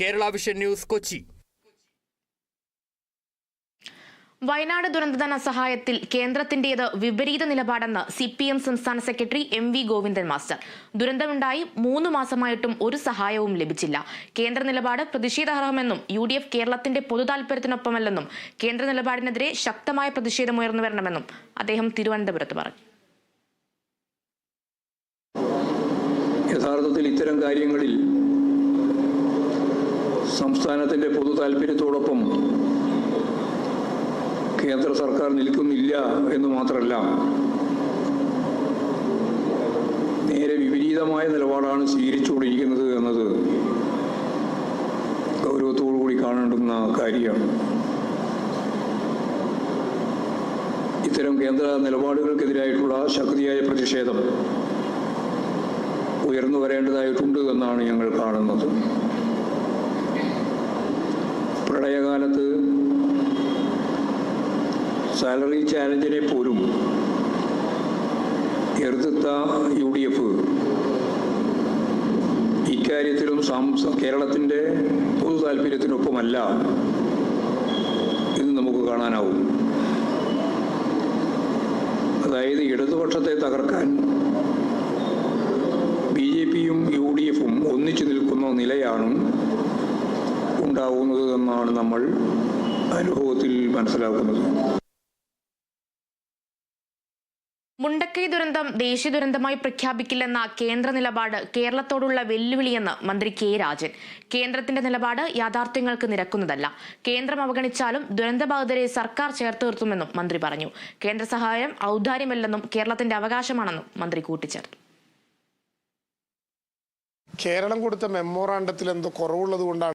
Kerala vision news Kochi. Wayanad ദുരന്തധന സഹായത്തിൽ കേന്ദ്രത്തിന്റേത് വിപരീത നിലപാടെന്ന് സി പി എം സംസ്ഥാന secretary M V Govindan master. ദുരന്തമുണ്ടായി മൂന്ന് മാസമായിട്ടും ഒരു സഹായവും ലഭിച്ചില്ല. കേന്ദ്ര നിലപാട് പ്രതിഷേധാർഹമെന്നും യു ഡി എഫ് കേരളത്തിന്റെ പൊതുതാൽപര്യത്തിനൊപ്പമല്ലെന്നും കേന്ദ്ര നിലപാടിനെതിരെ ശക്തമായ പ്രതിഷേധമുയർന്നു വരണമെന്നും അദ്ദേഹം തിരുവനന്തപുരത്ത് പറഞ്ഞു. യഥാർത്ഥത്തിൽ ഇത്തരം കാര്യങ്ങളിൽ സംസ്ഥാനത്തിന്റെ പൊതു താല്പര്യത്തോടൊപ്പം കേന്ദ്ര സർക്കാർ നിൽക്കുന്നില്ല എന്ന് മാത്രമല്ല നേരെ വിപരീതമായ നിലപാടാണ് സ്വീകരിച്ചുകൊണ്ടിരിക്കുന്നത് എന്നത് ഗൗരവത്തോടു കൂടി കാണേണ്ടുന്ന കാര്യമാണ്. ഇത്തരം കേന്ദ്ര നിലപാടുകൾക്കെതിരായിട്ടുള്ള ശക്തിയായ പ്രതിഷേധം ഉയർന്നു വരേണ്ടതായിട്ടുണ്ട് എന്നാണ് ഞങ്ങൾ കാണുന്നത്. സാലറി ചാലഞ്ചിനെ പോലും എതിർത്ത യു ഡി എഫ് ഇക്കാര്യത്തിലും കേരളത്തിന്റെ പൊതു താല്പര്യത്തിനൊപ്പമല്ല എന്ന് നമുക്ക് കാണാനാവും. അതായത് ഇടതുപക്ഷത്തെ തകർക്കാൻ ബി ജെ പിയും യു ഡി എഫും ഒന്നിച്ചു നിൽക്കുന്ന നിലയാണ് ഉണ്ടാവുന്നത് എന്നാണ് നമ്മൾ അനുഭവത്തിൽ മനസ്സിലാക്കുന്നത്. മുണ്ടക്കൈ ദുരന്തം ദേശീയ ദുരന്തമായി പ്രഖ്യാപിക്കില്ലെന്ന കേന്ദ്ര നിലപാട് കേരളത്തോടുള്ള വെല്ലുവിളിയെന്ന് മന്ത്രി കെ രാജൻ. കേന്ദ്രത്തിന്റെ നിലപാട് യാഥാർത്ഥ്യങ്ങൾക്ക് നിരക്കുന്നതല്ല. കേന്ദ്രം അവഗണിച്ചാലും ദുരന്തബാധിതരെ സർക്കാർ ചേർത്ത് നിർത്തുമെന്നും മന്ത്രി പറഞ്ഞു. കേന്ദ്ര സഹായം ഔദാര്യമല്ലെന്നും കേരളത്തിന്റെ അവകാശമാണെന്നും മന്ത്രി കൂട്ടിച്ചേർത്തു. കേരളം കൊടുത്ത മെമ്മോറാണ്ടത്തിൽ എന്തോ കുറവുള്ളത് കൊണ്ടാണ്